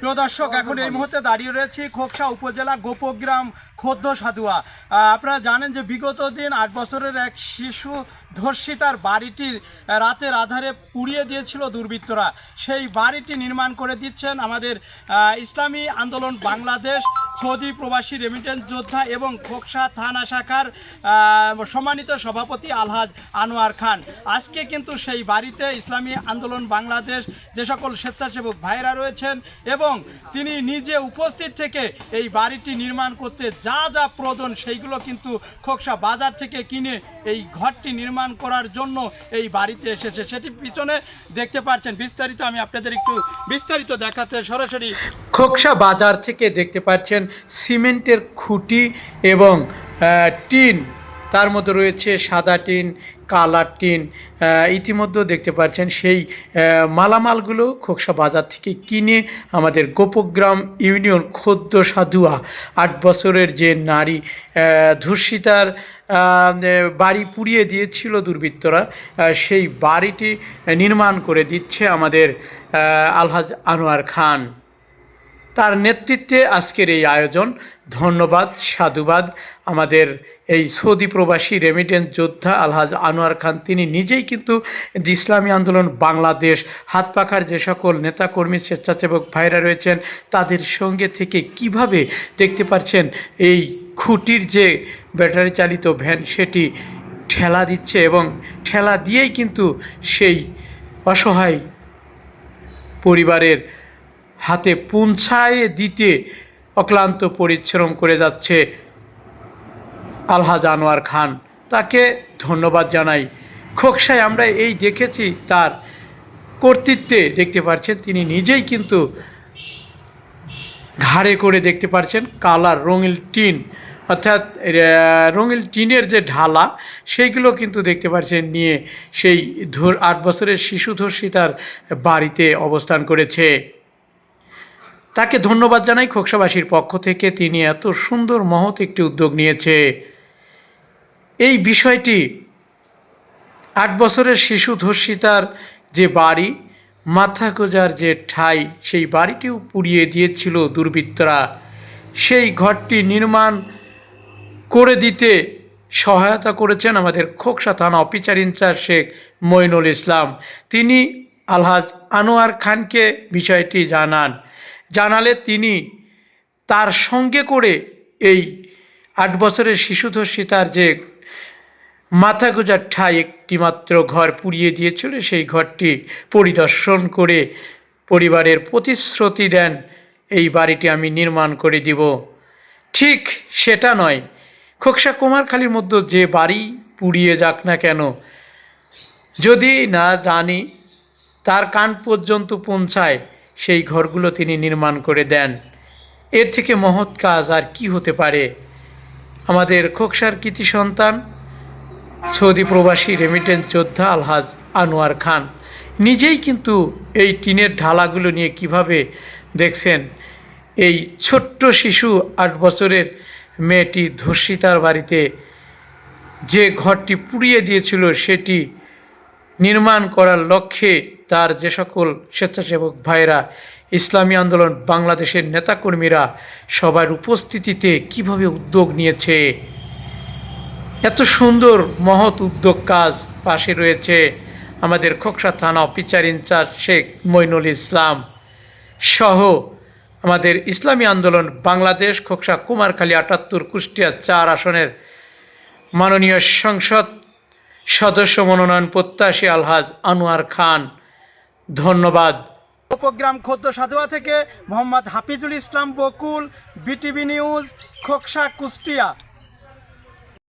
প্রিয় দর্শক, এখন এই মুহূর্তে দাঁড়িয়ে রয়েছি খোকসা উপজেলা গোপগ্রাম খদ্দ সাধুয়া। আপনারা জানেন যে বিগত দিন আট বছরের এক শিশু ধর্ষিতার বাড়িটি রাতের আধারে পুড়িয়ে দিয়েছিল দুর্বৃত্তরা। সেই বাড়িটি নির্মাণ করে দিচ্ছেন আমাদের ইসলামী আন্দোলন বাংলাদেশ। সৌদি প্রবাসী রেমিটেন্স যোদ্ধা এবং খোকসা থানা শাখার সম্মানিত সভাপতি আলহাজ আনোয়ার খান। আজকে কিন্তু সেই বাড়িতে ইসলামী আন্দোলন বাংলাদেশ যে সকল স্বেচ্ছাসেবক ভাইরা রয়েছেন এবং তিনি নিজে উপস্থিত থেকে এই বাড়িটি নির্মাণ করতে যা যা প্রয়োজন সেইগুলো কিন্তু খোকসা বাজার থেকে কিনে এই ঘরটি নির্মাণ করার জন্য এই বাড়িতে এসেছে। সেটি পিছনে দেখতে পাচ্ছেন বিস্তারিত আমি আপনাদের একটু বিস্তারিত দেখাতে সরাসরি খোকসা বাজার থেকে দেখতে পাচ্ছেন সিমেন্টের খুঁটি এবং টিন। তার মধ্যে রয়েছে সাদা টিন কালার টিন। ইতিমধ্যে দেখতে পাচ্ছেন সেই মালামালগুলো খোকসা বাজার থেকে কিনে আমাদের গোপগ্রাম ইউনিয়ন খোদ্দ সাধুয়া, আট বছরের যে নারী ধর্ষিতার বাড়ি পুড়িয়ে দিয়েছিল দুর্বৃত্তরা সেই বাড়িটি নির্মাণ করে দিচ্ছে আমাদের আলহাজ আনোয়ার খান। তার নেতৃত্বে আজকের এই আয়োজন। ধন্যবাদ, সাধুবাদ। আমাদের এই সৌদি প্রবাসী রেমিটেন্স যোদ্ধা আলহাজ আনোয়ার খান, তিনি নিজেই কিন্তু ইসলামী আন্দোলন, বাংলাদেশ, হাত পাখার যে সকল নেতাকর্মী, স্বেচ্ছাসেবক ভাইরা রয়েছেন, তাদের সঙ্গে থেকে কীভাবে দেখতে পাচ্ছেন এই খুঁটির যে ব্যাটারি চালিত ভ্যান, সেটি ঠেলা দিচ্ছে এবং ঠেলা দিয়েই কিন্তু সেই অসহায় পরিবারের হাতে পৌঁছায় দিতে অক্লান্ত পরিশ্রম করে যাচ্ছে আলহাজ আনোয়ার খান। তাকে ধন্যবাদ জানাই। খোকসায় আমরা এই দেখেছি তার কর্তৃত্বে দেখতে পাচ্ছেন তিনি নিজেই কিন্তু ঘাড়ে করে দেখতে পাচ্ছেন কালার রঙিল টিন, অর্থাৎ রঙিল টিনের যে ঢালা, সেইগুলো কিন্তু দেখতে পাচ্ছেন নিয়ে সেই ধর আট বছরের শিশু ধর্ষিতার বাড়িতে অবস্থান করেছে। তাকে ধন্যবাদ জানাই খোকসাবাসীর পক্ষ থেকে। তিনি এত সুন্দর, মহৎ একটি উদ্যোগ নিয়েছে। এই বিষয়টি আট বছরের শিশু ধর্ষিতার যে বাড়ি, মাথা গোজার যে ঠাই, সেই বাড়িটিও পুড়িয়ে দিয়েছিল দুর্বৃত্তরা। সেই ঘরটি নির্মাণ করে দিতে সহায়তা করেছেন আমাদের খোকসা থানা officer in charge Sheikh Moinul Islam. তিনি আলহাজ আনোয়ার খানকে বিষয়টি জানান। জানালে তিনি তার সঙ্গে করে এই আট বছরের শিশু ধর্ষিতার যে মাথা গোজার ঠাই একটি মাত্র ঘর পুড়িয়ে দিয়েছিল, সেই ঘরটি পরিদর্শন করে পরিবারের প্রতিশ্রুতি দেন, এই বাড়িটি আমি নির্মাণ করে দিব। ঠিক সেটা নয়, খোকসা কুমারখালীর মধ্যে যে বাড়ি পুড়িয়ে যাক না কেন, যদি না জানি, তার কান পর্যন্ত পৌঁছায়। সেই ঘরগুলো তিনি নির্মাণ করে দেন। এর থেকে মহৎ কাজ আর কি হতে পারে? আমাদের খোকসার কৃতি সন্তান, সৌদি প্রবাসী রেমিটেন্স যোদ্ধা আলহাজ আনোয়ার খান, নিজেই কিন্তু এই টিনের ঢালাগুলো নিয়ে কীভাবে দেখছেন? এই ছোট্ট শিশু আট বছরের মেয়েটি ধর্ষিতার বাড়িতে যে ঘরটি পুড়িয়ে দিয়েছিল, সেটি নির্মাণ করার লক্ষ্যে তার যে সকল স্বেচ্ছাসেবক ভাইরা ইসলামী আন্দোলন বাংলাদেশের নেতাকর্মীরা সবার উপস্থিতিতে কীভাবে উদ্যোগ নিয়েছে, এত সুন্দর মহৎ উদ্যোগ কাজ পাশে রয়েছে আমাদের খোকসা থানা officer in charge Sheikh Moinul Islam সহ আমাদের ইসলামী আন্দোলন বাংলাদেশ খোকসা কুমারখালী আটাত্তর কুষ্টিয়া চার আসনের মাননীয় সংসদ সদস্য মনোনয়ন প্রত্যাশী আলহাজ আনোয়ার খান। ধন্যবাদ। উপগ্রাম খদ্দ সাধুয়া থেকে মোহাম্মদ হাফিজুল ইসলাম বকুল, বিটিভি নিউজ, খোকসা কুষ্টিয়া।